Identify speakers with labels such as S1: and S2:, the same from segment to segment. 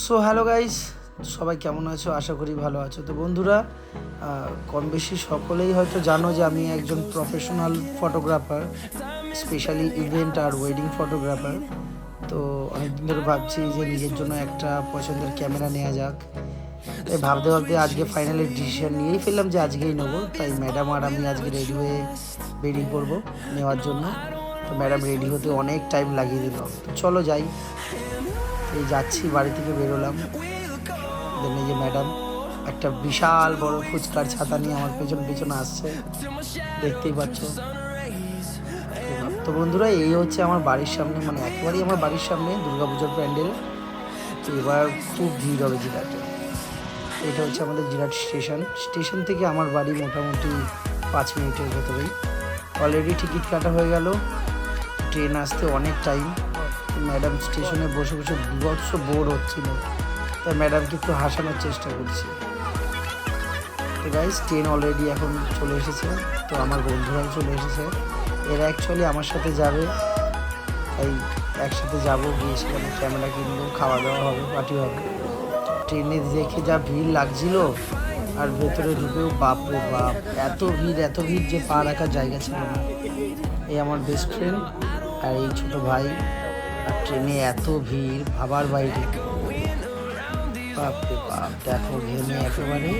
S1: So hello guys সবাই কেমন আছো? আশা করি ভালো আছো। তো বন্ধুরা কম বেশি সকলেই হয়তো জানো যে আমি একজন প্রফেশনাল ফটোগ্রাফার স্পেশালি ইভেন্ট আর ওয়েডিং ফটোগ্রাফার তো অনেকদিন ধরে ভাবছি যে নিজের জন্য একটা পছন্দের ক্যামেরা নেওয়া যাক। তাই ভাবতে ভাবতে আজকে ফাইনালি ডিসিশন নিয়েই ফেললাম যে আজকেই নেব। তাই ম্যাডাম আর আমি আজকে রেডি হয়ে বেরিয়ে পড়ব নেওয়ার জন্য। তো ম্যাডাম রেডি হতে অনেক টাইম লাগিয়ে দিল। চলো যাই। এই যাচ্ছি, বাড়ি থেকে বেরোলাম। দেন এই যে ম্যাডাম একটা বিশাল বড় ফুচকার ছাতা নিয়ে আমার পেছন পেছনে আসছে। দেখতেই পাচ্ছ। তো বন্ধুরা, এই হচ্ছে আমার বাড়ির সামনে মানে একেবারেই আমার বাড়ির সামনে দুর্গাপুজোর প্যান্ডেল। তো এবার খুব ভিড় হবে জিরাটে। এটা হচ্ছে আমাদের জিরাট স্টেশন। স্টেশন থেকে আমার বাড়ি মোটামুটি পাঁচ মিনিটের ভেতরেই। অলরেডি টিকিট কাটা হয়ে গেল। ট্রেন আসতে অনেক টাইম ম্যাডাম স্টেশনে বসে বসে বিভৎস বোর হচ্ছিল। তাই ম্যাডামকে একটু হাসানোর চেষ্টা করছি। তো গাইজ ট্রেন অলরেডি এখন চলে এসেছে। তো আমার বন্ধুরাও চলে এসেছে। এরা অ্যাকচুয়ালি আমার সাথে যাবে। তাই একসাথে যাব, গিয়ে সেখানে ক্যামেরা কিনবো, খাওয়া দাওয়া হবে পার্টি হবে। ট্রেনে দেখে যা ভিড় লাগছিল, আর ভেতরে ঢুকেও বাপরে বাপ, এত ভিড় এত ভিড় যে পা রাখার জায়গা ছিল না। এই আমার বেস্ট ফ্রেন্ড আর এই ছোট ভাই। ট্রেনে এত ভিড়, ভাবার বাইরে। বাপরে বাপ, দেখো ঘেমে একেবারে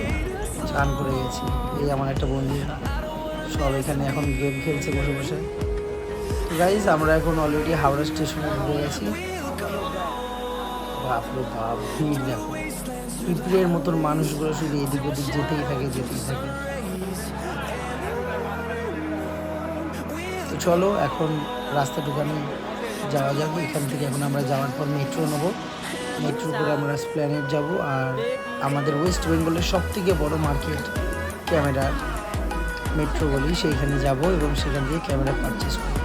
S1: চান করে গেছি। এই আমার একটা বন্ধু, সব এখানে এখন গেম খেলছে বসে বসে। গাইজ আমরা এখন অলরেডি হাওড়া স্টেশনে ঢুকে গেছি। বাপরে বাপ, ভিড় দেখো। পিঁপড়ের মতন মানুষগুলো শুধু এদিক ওদিক যেতেই থাকে যেতেই থাকে। তো চলো, এখন রাস্তা দোকানে যাওয়া যাবে, এখান থেকে এখন আমরা যাওয়ার পর মেট্রো নেব। মেট্রো করে আমরা স্প্ল্যানেট যাব আর আমাদের ওয়েস্ট বেঙ্গলের সব থেকে বড় মার্কেট ক্যামেরার মেট্রো বলি সেইখানে যাব এবং সেখান থেকে ক্যামেরা পারচেস করব।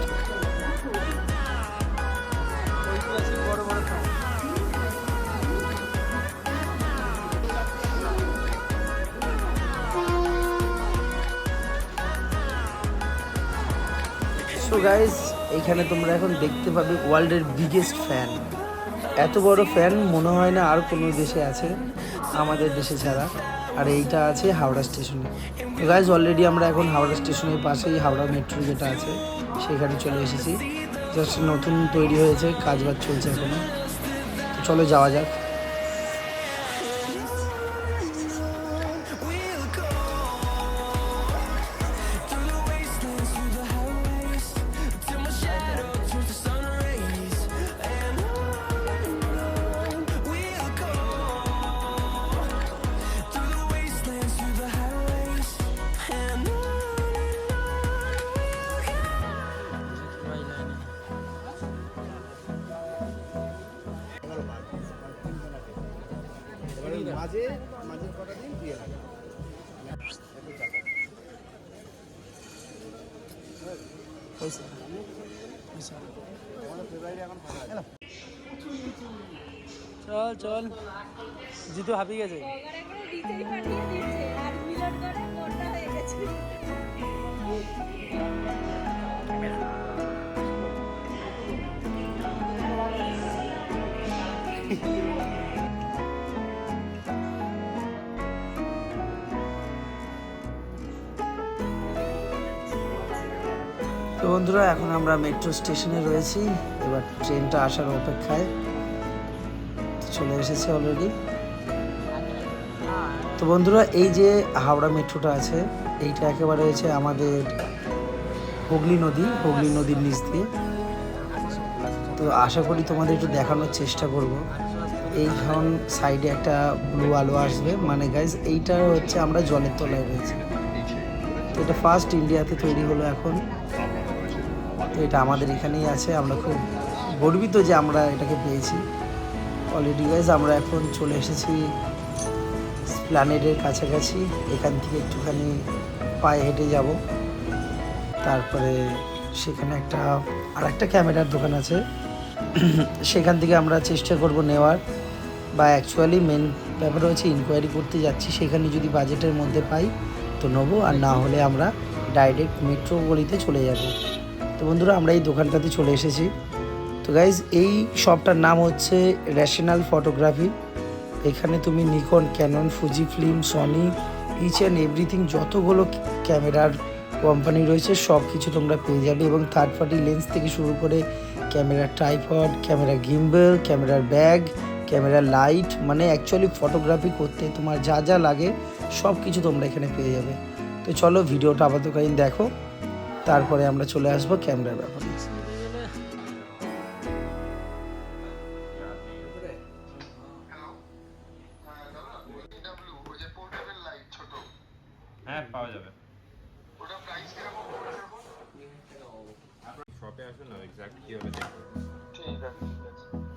S1: সো গাইজ এখানে তোমরা এখন দেখতে পাবে ওয়ার্ল্ডের বিগেস্ট ফ্যান এত বড় ফ্যান মনে হয় না আর কোনো দেশে আছে, আমাদের দেশে ছাড়া আর এইটা আছে হাওড়া স্টেশনে গাইজ অলরেডি আমরা এখন হাওড়া স্টেশনের পাশেই হাওড়া মেট্রো যেটা আছে, সেখানে চলে এসেছি। জাস্ট নতুন তৈরি হয়েছে, কাজ বাজ চলছে এখনও। তো চলো যাওয়া যাক।
S2: মাঝে মাঝে কটা দিন দিয়ে লাগে
S1: চল চল। জিতু হাঁপিয়ে গেছে।
S3: বগারে করে
S1: বন্ধুরা, এখন আমরা মেট্রো স্টেশনে রয়েছি। এবার ট্রেনটা আসার অপেক্ষায় চলে এসেছে অলরেডি তো বন্ধুরা, এই যে হাওড়া মেট্রোটা আছে, এইটা একেবারে হয়েছে আমাদের হুগলি নদী, হুগলি নদীর নিচ দিয়ে। তো আশা করি তোমাদের একটু দেখানোর চেষ্টা করব। এইখান সাইডে একটা ব্লু আলো আসবে। মানে গাইজ এইটা হচ্ছে আমরা জলের তলায় রয়েছে। তো এটা ফার্স্ট ইন্ডিয়াতে তৈরি হলো এখন। তো এটা আমাদের এখানেই আছে। আমরা খুব গর্বিত যে আমরা এটাকে পেয়েছি। অলরেডি গাইজ আমরা এখন চলে এসেছি প্ল্যানেটের কাছাকাছি। এখান থেকে একটুখানি পায়ে হেঁটে যাব। তারপরে সেখানে একটা আর একটা ক্যামেরার দোকান আছে। সেখান থেকে আমরা চেষ্টা করব নেওয়ার। বা অ্যাকচুয়ালি মেন ব্যাপার হচ্ছে ইনকোয়ারি করতে যাচ্ছি। সেখানে যদি বাজেটের মধ্যে পাই তো নেব। আর না হলে আমরা ডাইরেক্ট মেট্রো গলিতে চলে যাব। তো বন্ধুরা, আমরা এই দোকানটাতে চলে এসেছি। তো গাইজ এই শপটার নাম হচ্ছে রেশনাল ফটোগ্রাফি এখানে তুমি Nikon Canon Fuji film Sony each and everything যতগুলো ক্যামেরার কোম্পানি রয়েছে সব কিছু তোমরা পেয়ে যাবে এবং থার্ড পার্টি লেন্স থেকে শুরু করে ক্যামেরার ট্রাইপড ক্যামেরা গিম্বেল ক্যামেরার ব্যাগ ক্যামেরার লাইট মানে অ্যাকচুয়ালি ফটোগ্রাফি করতে তোমার যা যা লাগে সব কিছু তোমরা এখানে পেয়ে যাবে। তো চলো, ভিডিওটা আপাতকালীন দেখো। তারপরে আমরা চলে আসব ক্যামেরার ব্যাপারে।
S4: হ্যাঁ পাওয়া যাবে। শপে আসুন না? এক্সাক্ট কীভাবে দেখব
S5: Hold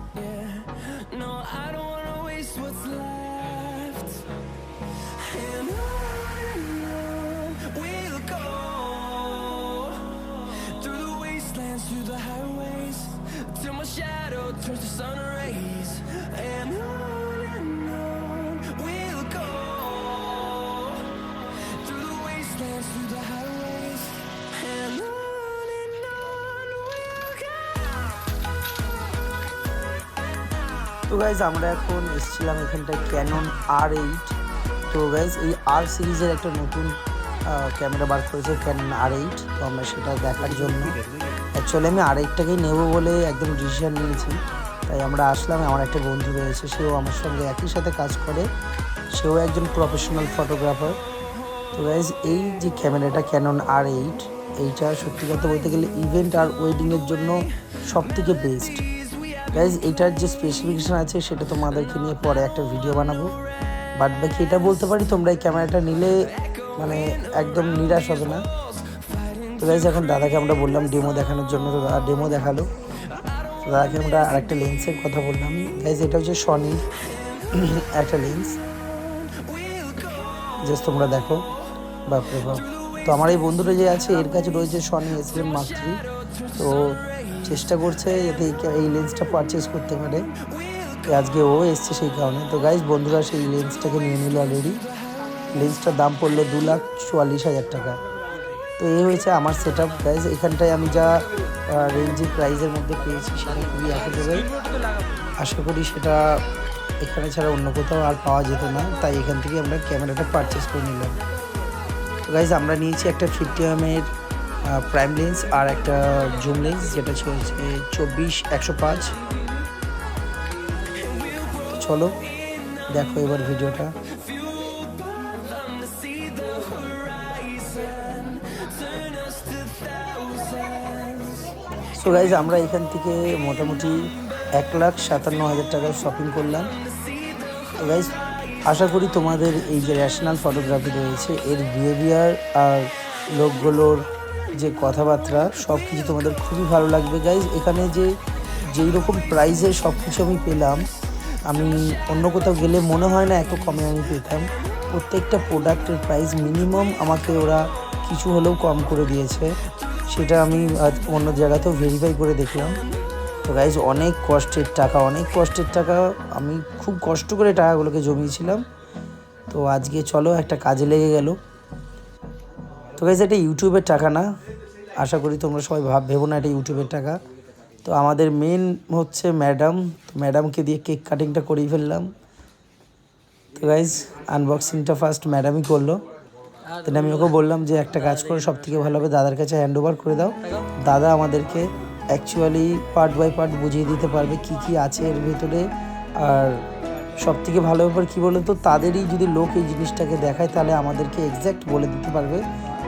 S1: তো গাইজ আমরা এখন এসেছিলাম এখানটায় ক্যানন আর এইট তো গাইজ এই আর সিরিজের একটা নতুন ক্যামেরা বার করেছে ক্যানন আর এইট তো আমরা সেটা দেখার জন্য। অ্যাকচুয়ালি আমি আর এইটটাকেই নেব বলে একদম ডিসিশন নিয়েছি। তাই আমরা আসলাম, আমার একটা বন্ধু রয়েছে, সেও আমার সঙ্গে একই সাথে কাজ করে। সেও একজন প্রফেশনাল ফটোগ্রাফার তো গাইজ এই যে ক্যামেরাটা ক্যানন আর এইট এইটা সত্যি কথা বলতে গেলে ইভেন্ট আর ওয়েডিংয়ের জন্য সব থেকে বেস্ট গাইজ এটার যে স্পেসিফিকেশান আছে, সেটা তোমাদেরকে নিয়ে পরে একটা ভিডিও বানাবো। বাট বাকি এটা বলতে পারি, তোমরা এই ক্যামেরাটা নিলে মানে একদম নিরাশ হবে না। তো গাইজ এখন দাদাকে আমরা বললাম ডেমো দেখানোর জন্য, তো দাদা ডেমো দেখাল। তো দাদাকে আমরা আরেকটা লেন্সের কথা বললাম। গাইজ এটা হচ্ছে সনির একটা লেন্স জাস্ট তোমরা দেখো। বাপরে বাপ। তো আমার এই বন্ধুটা যে আছে, এর কাছে রয়েছে Sony S M mark three তো চেষ্টা করছে যাতে এই লেন্সটা পারচেস করতে পারে। আজকে ও এসছে সেই কারণে। তো গাইজ বন্ধুরা, সেই লেন্সটাকে নিয়ে নিল অলরেডি লেন্সটার দাম পড়ল দু লাখ চুয়াল্লিশ হাজার টাকা। তো এই হয়েছে আমার সেট আপ গাইজ এখানটায় আমি যা রেঞ্জের প্রাইসের মধ্যে পেয়েছি সেটা খুবই অ্যাফোর্ডেবল আশা করি সেটা এখানে ছাড়া অন্য কোথাও আর পাওয়া যেত না। তাই এখান থেকে আমরা ক্যামেরাটা পারচেস করে নিলাম। গাইজ আমরা নিয়েছি একটা ফিফটি এমের প্রাইম লেন্স আর একটা জুম লেন্স, যেটা চলছে চব্বিশ একশো পাঁচ। চলো, দেখো এবার ভিডিওটা। সো গাইজ আমরা এখান থেকে মোটামুটি এক লাখ সাতান্ন হাজার টাকার শপিং করলাম। গাইজ আশা করি তোমাদের এই যে ন্যাশনাল ফটোগ্রাফি রয়েছে, এর বিহেভিয়ার আর লোকগুলোর যে কথাবার্তা সব কিছু তোমাদের খুবই ভালো লাগবে। গাইজ এখানে যে যেই রকম প্রাইসে সব কিছু আমি পেলাম, আমি অন্য কোথাও গেলে মনে হয় না এত কমে আমি পেতাম। প্রত্যেকটা প্রোডাক্টের প্রাইস মিনিমাম আমাকে ওরা কিছু হলেও কম করে দিয়েছে। সেটা আমি অন্য জায়গাতেও ভেরিফাই করে দেখলাম। তো গাইজ অনেক কষ্টের টাকা, অনেক কষ্টের টাকা। আমি খুব কষ্ট করে টাকাগুলোকে জমিয়েছিলাম। তো আজকে চলো একটা কাজে লেগে গেল। তো গাইজ এটা ইউটিউবের টাকা না। আশা করি তোমরা সবাই ভাব, ভেবো না এটা ইউটিউবের টাকা। তো আমাদের মেন হচ্ছে ম্যাডাম তো ম্যাডামকে দিয়ে কেক কাটিংটা করেই ফেললাম। তো গাইজ আনবক্সিংটা ফার্স্ট ম্যাডামই করল। দেন আমি ওকে বললাম যে, একটা কাজ করে সব থেকে ভালো হবে, দাদার কাছে হ্যান্ড ওভার করে দাও। দাদা আমাদেরকে অ্যাকচুয়ালি পার্ট বাই পার্ট বুঝিয়ে দিতে পারবে কি কি আছে এর ভেতরে। আর সব থেকে ভালো ব্যাপার কী বলো তো, তাদেরই যদি লোক এই জিনিসটাকে দেখায়, তাহলে আমাদেরকে এক্স্যাক্ট বলে দিতে পারবে।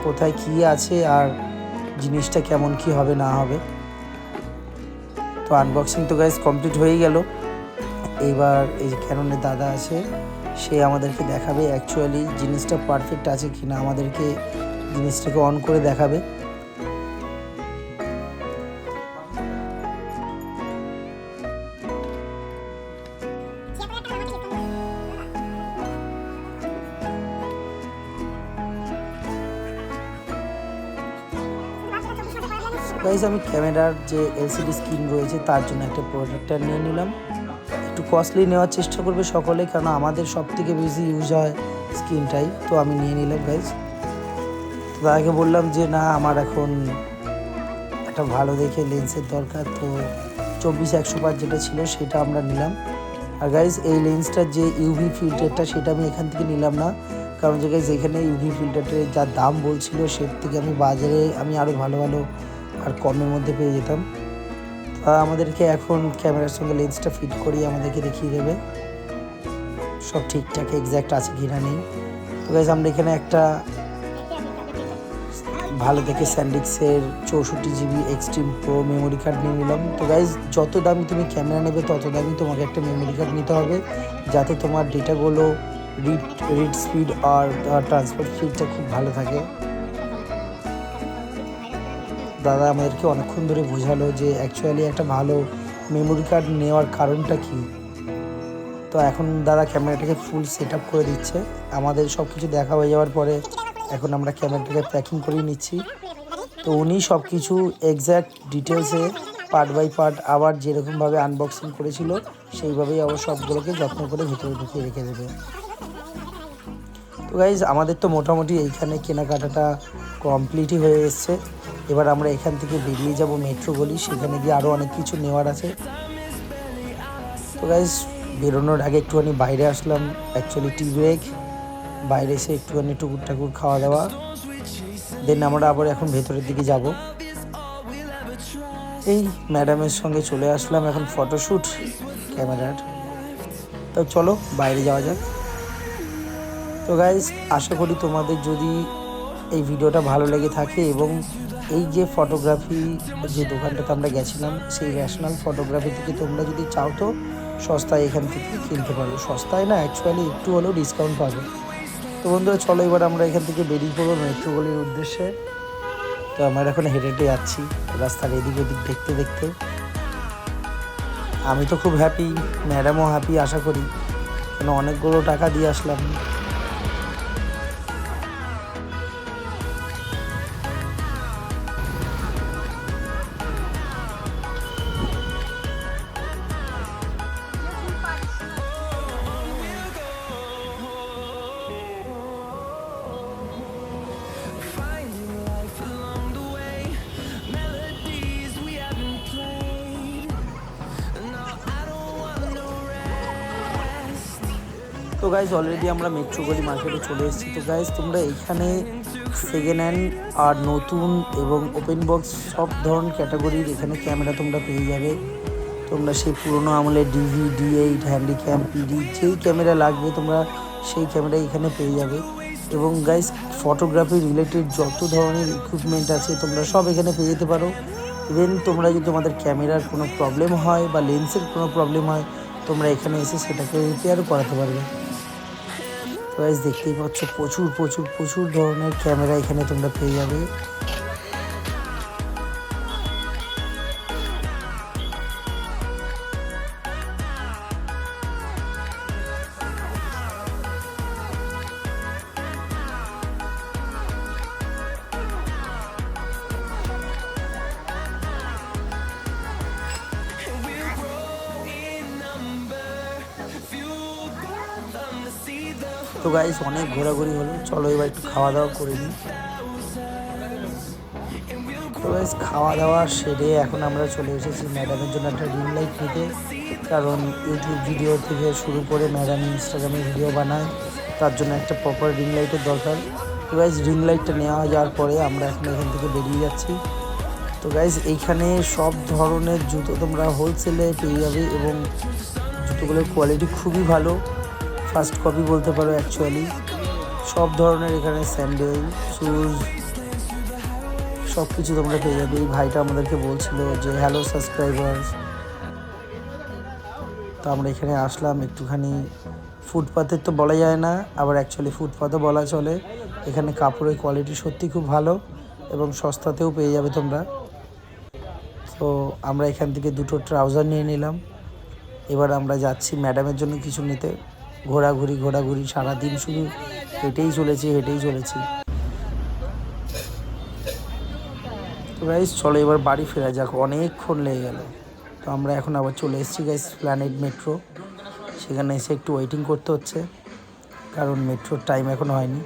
S1: কোথায় কী আছে আর জিনিসটা কেমন কি হবে, না হবে। তো আনবক্সিং তো গাইজ কমপ্লিট হয়ে গেল। এবার এই ক্যাননের দাদা আছে, সে আমাদেরকে দেখাবে। অ্যাকচুয়ালি জিনিসটা পারফেক্ট আছে কি না আমাদেরকে জিনিসটাকে অন করে দেখাবে। গাইজ আমি ক্যামেরার যে এলসিডি স্ক্রিন রয়েছে, তার জন্য একটা প্রোডাক্টার নিয়ে নিলাম। একটু কস্টলি নেওয়ার চেষ্টা করবে সকলে কারণ আমাদের সব থেকে বেশি ইউজ হয় স্ক্রিনটাই তো আমি নিয়ে নিলাম গাইজ তাকে বললাম যে, না, আমার এখন একটা ভালো দেখে লেন্সের দরকার। তো চব্বিশ একশো পাঁচ যেটা ছিল, সেটা আমরা নিলাম। আর গাইজ এই লেন্সটার যে ইউভি ফিল্টারটা সেটা আমি এখান থেকে নিলাম না। কারণ যে গাইজ এখানে ইউভি ফিল্টারের যা দাম বলছিল সে থেকে আমি বাজারে আমি আরও ভালো ভালো আর কমের মধ্যে পেয়ে যেতাম। তা আমাদেরকে এখন ক্যামেরার সঙ্গে লেন্সটা ফিট করিয়ে আমাদেরকে দেখিয়ে দেবে। সব ঠিকঠাক এক্স্যাক্ট আছে কিনা নেই। তো গাইজ আমরা এখানে একটা ভালো দেখে স্যান্ডিক্সের চৌষট্টি GB extreme pro memory card নিয়ে নিলাম। তো গাইজ যত দামি তুমি ক্যামেরা নেবে, তত দামি তোমাকে একটা মেমোরি কার্ড নিতে হবে। যাতে তোমার ডেটাগুলো রিড রিড স্পিড আর ট্রান্সফার স্পিডটা খুব ভালো থাকে। দাদা আমাদেরকে অনেকক্ষণ ধরে বোঝালো যে অ্যাকচুয়ালি একটা ভালো মেমোরি কার্ড নেওয়ার কারণটা কী? তো এখন দাদা ক্যামেরাটাকে ফুল সেট আপ করে দিচ্ছে। আমাদের সব কিছু দেখা হয়ে যাওয়ার পরে এখন আমরা ক্যামেরাটাকে প্যাকিং করে নিচ্ছি। তো উনি সব কিছু এক্স্যাক্ট ডিটেলসে পার্ট বাই পার্ট আবার যেরকমভাবে আনবক্সিং করেছিল, সেইভাবেই আবার সবগুলোকে যত্ন করে ভিতরে ঢুকিয়ে রেখে দেবে। তো গাইজ আমাদের তো মোটামুটি এইখানে কেনাকাটাটা কমপ্লিটই হয়ে এসছে। এবার আমরা এখান থেকে বেরিয়ে যাব মেট্রো গলি, সেখানে গিয়ে আরও অনেক কিছু নেওয়ার আছে। তো গাইজ বেরোনোর আগে একটুখানি বাইরে আসলাম অ্যাকচুয়ালি টি ব্রেক বাইরে এসে একটুখানি টুকুর ঠাকুর খাওয়া দাওয়া। দেন আমরা আবার এখন ভেতরের দিকে যাব। এই ম্যাডামের সঙ্গে চলে আসলাম এখন ফটোশ্যুট ক্যামেরার। তো চলো বাইরে যাওয়া যাক। তো গাইজ আশা করি তোমাদের যদি এই ভিডিওটা ভালো লেগে থাকে এবং এই যে ফটোগ্রাফি যে দোকানটাতে আমরা গেছিলাম, সেই ন্যাশনাল ফটোগ্রাফি থেকে তোমরা যদি চাও তো সস্তায় এখান থেকে কিনতে পারো সস্তায় না অ্যাকচুয়ালি একটু হলেও ডিসকাউন্ট পাবে। তো বন্ধুরা, চলো এবার আমরা এখান থেকে বেরিয়ে পড়ব মেট্রোগলির উদ্দেশ্যে। তো আমরা এখন হেঁটে হেঁটে যাচ্ছি, রাস্তার এদিক ওদিক দেখতে দেখতে। আমি তো খুব হ্যাপি ম্যাডামও হ্যাপি আশা করি। কেন অনেকগুলো টাকা দিয়ে আসলাম। তো গাইজ অলরেডি আমরা মেট্রো মেট্রোগলি মার্কেটে চলে এসেছি। তো গাইজ তোমরা এইখানে সেকেন্ড হ্যান্ড আর নতুন এবং ওপেন বক্স সব ধরনের ক্যাটাগরির এখানে ক্যামেরা তোমরা পেয়ে যাবে। তোমরা সেই পুরোনো আমলে D V D eight handycam PD যেই ক্যামেরা লাগবে তোমরা সেই ক্যামেরা এখানে পেয়ে যাবে। এবং গাইজ ফটোগ্রাফি রিলেটেড যত ধরনের ইকুইপমেন্ট আছে তোমরা সব এখানে পেয়ে যেতে পারো। ইভেন তোমরা যদি তোমাদের ক্যামেরার কোনো প্রবলেম হয় বা লেন্সের কোনো প্রবলেম হয়, তোমরা এখানে এসে সেটাকে রিপেয়ারও করাতে পারবে। গাইজ দেখতেই পাচ্ছ প্রচুর প্রচুর প্রচুর ধরনের ক্যামেরা এখানে তোমরা পেয়ে যাবে। তো গাইস অনেক ঘোরাঘুরি হলো। চলো এবার একটু খাওয়া দাওয়া করে নিই। তো গাইস খাওয়া দাওয়া সেরে এখন আমরা চলে এসেছি ম্যাডামের জন্য একটা রিং লাইট নিতে। কারণ ইউটিউব ভিডিও থেকে শুরু করে ম্যাডাম ইনস্টাগ্রামে ভিডিও বানায়, তার জন্য একটা প্রপার রিং লাইটের দরকার। তো গাইজ রিং লাইটটা নেওয়া যাওয়ার পরে আমরা এখন এখান থেকে বেরিয়ে যাচ্ছি। তো গাইজ এইখানে সব ধরনের জুতো তোমরা হোলসেলে পেয়ে যাবে এবং জুতোগুলোর কোয়ালিটি খুবই ভালো। ফার্স্ট কপি বলতে পারো অ্যাকচুয়ালি সব ধরনের এখানে স্যান্ডেল শুজ সব কিছু তোমরা পেয়ে যাবে। এই ভাইটা আমাদেরকে বলছিল যে হ্যালো সাবস্ক্রাইবার্স তো আমরা এখানে আসলাম একটুখানি। ফুটপাথের তো বলা যায় না, আবার অ্যাকচুয়ালি ফুটপাথও বলা চলে। এখানে কাপড়ের কোয়ালিটি সত্যি খুব ভালো এবং সস্তাতেও পেয়ে যাবে তোমরা। তো আমরা এখান থেকে দুটো ট্রাউজার নিয়ে নিলাম। এবার আমরা যাচ্ছি ম্যাডামের জন্য কিছু নিতে। ঘোরাঘুরি ঘোরাঘুরি, সারাদিন শুধু হেঁটেই চলেছি হেঁটেই চলেছি। তো চলো এবার বাড়ি ফেরা যাক, অনেকক্ষণ লেগে গেল। তো আমরা এখন আবার চলে এসেছি গাইস প্ল্যানেট মেট্রো সেখানে এসে একটু ওয়েটিং করতে হচ্ছে, কারণ মেট্রোর টাইম এখনও হয়নি।